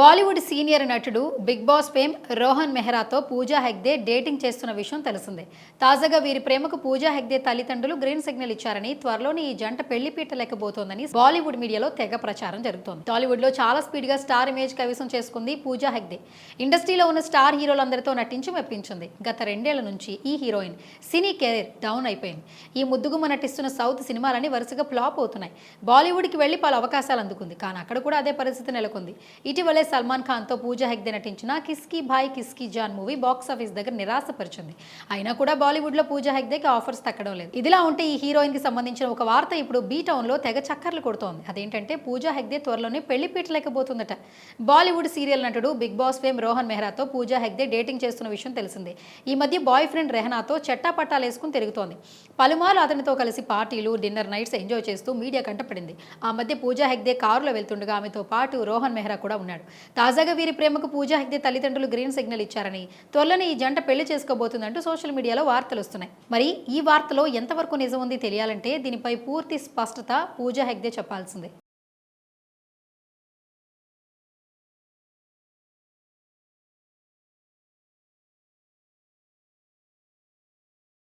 Bollywood senior నటుడు Bigg Boss fame Rohan మెహ్రాతో Pooja Hegde dating చేస్తున్న విషయం తెలిసిందే. తాజాగా వీరి ప్రేమకు పూజా హెగ్దే తల్లిదండ్రులు గ్రీన్ సిగ్నల్ ఇచ్చారని త్వరలోనే ఈ జంట పెళ్ళి పీట లేకపోతోందని బాలీవుడ్ మీడియాలో తెగ ప్రచారం జరుగుతోంది. టాలీవుడ్లో చాలా స్పీడ్గా స్టార్ ఇమేజ్ కవిసం చేసుకుంది పూజా హెగ్దే ఇండస్ట్రీలో ఉన్న స్టార్ హీరోలందరితో నటించి మెప్పించింది. గత రెండేళ్ళ నుంచి ఈ హీరోయిన్ సినీ కెరీర్ డౌన్ అయిపోయింది. ఈ ముద్దుగుమ్మ నటిస్తున్న సౌత్ సినిమాలని వరుసగా ఫ్లాప్ అవుతున్నాయి. బాలీవుడ్కి వెళ్ళి పలు అవకాశాలు అందుకుంది. కానీ అక్కడ కూడా అదే పరిస్థితి నెలకొంది. ఇటీవలే సల్మాన్ ఖాన్తో పూజా హెగ్దే నటించిన Kiski Bhai Kiski Jaan movie box office దగ్గర నిరాశపరిచింది. అయినా కూడా బాలీవుడ్లో పూజా హెగ్దేకి ఆఫర్స్ తగ్గడం లేదు. ఇదిలా ఉంటే ఈ హీరోయిన్కి సంబంధించిన ఒక వార్త ఇప్పుడు బీ టౌన్లో తెగ చక్కర్లు కొడుతోంది. అదేంటంటే పూజా హెగ్దే త్వరలోనే పెళ్ళి పీటలేకపోతుందట. బాలీవుడ్ సీరియల్ నటుడు బిగ్ బాస్ ఫేమ్ రోహన్ మెహ్రాతో పూజా హెగ్దే డేటింగ్ చేస్తున్న విషయం తెలిసిందే. ఈ మధ్య బాయ్ ఫ్రెండ్ రెహనాతో చెట్టాపట్టాలు వేసుకుని తిరుగుతోంది. పలుమార్లు అతనితో కలిసి పార్టీలు డిన్నర్ నైట్స్ ఎంజాయ్ చేస్తూ మీడియా కంటపడింది. ఆ మధ్య పూజా హెగ్దే కారులో వెళ్తుండగా ఆమెతో పాటు రోహన్ మెహ్రా కూడా ఉన్నాడు. తాజాగా వీరి ప్రేమకు పూజా హెగ్దే తల్లిదండ్రులు గ్రీన్ సిగ్నల్ ఇచ్చారని. త్వరలోనే ఈ జంట పెళ్ళి చేసుకోబోతుందంటూ సోషల్ మీడియాలో వార్తలు వస్తున్నాయి. మరి ఈ వార్తలో ఎంతవరకు నిజం ఉంది తెలియాలంటే దీనిపై పూర్తి స్పష్టత పూజా హెగ్దే చెప్పాల్సిందే.